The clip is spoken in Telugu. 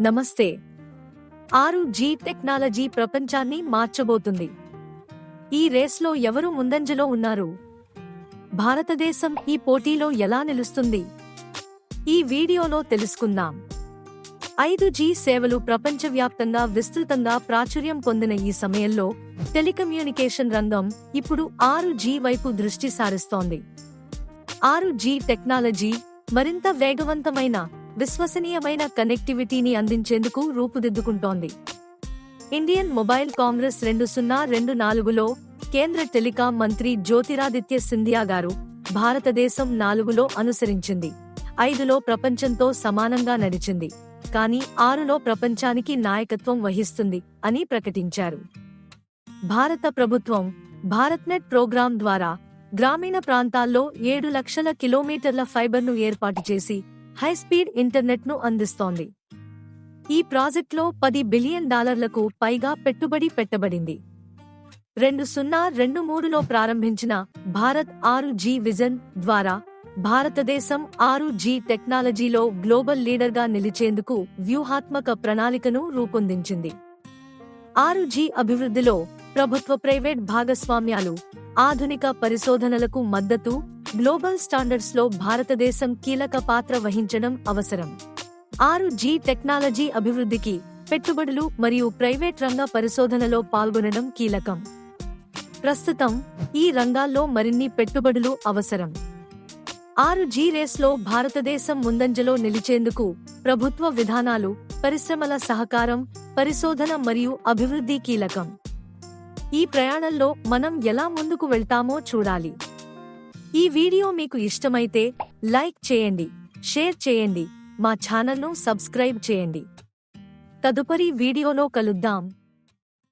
నమస్తే. ఆరు జీ టెక్నాలజీ ప్రపంచాన్ని మార్చబోతుంది. ఈ రేస్లో ఎవరు ముందంజలో ఉన్నారు? భారతదేశం ఈ పోటీలో ఎలా నిలుస్తుంది? ఈ వీడియోలో తెలుసుకుందాం. ఐదు జీ సేవలు ప్రపంచవ్యాప్తంగా విస్తృతంగా ప్రాచుర్యం పొందిన ఈ సమయంలో టెలికమ్యూనికేషన్ రంగం ఇప్పుడు ఆరు జీ వైపు దృష్టి సారిస్తోంది. ఆరు జీ టెక్నాలజీ మరింత వేగవంతమైన విశ్వసనీయమైన కనెక్టివిటీని అందించేందుకు రూపుదిద్దుకుంటోంది. ఇండియన్ మొబైల్ కాంగ్రెస్ రెండు సున్నా రెండు నాలుగులో కేంద్ర టెలికాం మంత్రి జ్యోతిరాదిత్య సింధియా గారు భారతదేశం నాలుగులో అనుసరించింది. ఐదులో ప్రపంచంతో సమానంగా నడిచింది. కానీ ఆరులో ప్రపంచానికి నాయకత్వం వహిస్తుంది అని ప్రకటించారు. భారత ప్రభుత్వం భారత్నెట్ ప్రోగ్రాం ద్వారా గ్రామీణ ప్రాంతాల్లో ఏడు లక్షల కిలోమీటర్ల ఫైబర్ను ఏర్పాటు చేసి హైస్పీడ్ ఇంటర్నెట్ను అందిస్తోంది. ఈ ప్రాజెక్టులో పది బిలియన్ డాలర్లకు పైగా పెట్టుబడి పెట్టబడింది. రెండు సున్నా రెండు మూడులో ప్రారంభించిన భారత్ ఆరు జీ విజన్ ద్వారా భారతదేశం ఆరు జీ టెక్నాలజీలో గ్లోబల్ లీడర్గా నిలిచేందుకు వ్యూహాత్మక ప్రణాళికను రూపొందించింది. ఆరు జీ అభివృద్ధిలో ప్రభుత్వ ప్రైవేట్ భాగస్వామ్యాలు ఆధునిక పరిశోధనలకు మద్దతు గ్లోబల్ స్టాండర్డ్స్లో భారతదేశం కీలక పాత్ర వహించడం అవసరం. ఆరు జీ టెక్నాలజీ అభివృద్ధికి పెట్టుబడులు మరియు ప్రైవేట్ రంగ పరిశోధనలో పాల్గొనడం కీలకం. ప్రస్తుతం ఈ రంగాల్లో మరిన్ని పెట్టుబడులు అవసరం. ఆరు జీ రేస్లో భారతదేశం ముందంజలో నిలిచేందుకు ప్రభుత్వ విధానాలు పరిశ్రమల సహకారం పరిశోధన మరియు అభివృద్ధి కీలకం. ఈ ప్రయాణంలో మనం ఎలా ముందుకు వెళ్తామో చూడాలి. ఈ వీడియో మీకు ఇష్టమైతే లైక్ చేయండి షేర్ చేయండి మా ఛానల్ను సబ్స్క్రైబ్ చేయండి. తదుపరి వీడియోలో కలుద్దాం.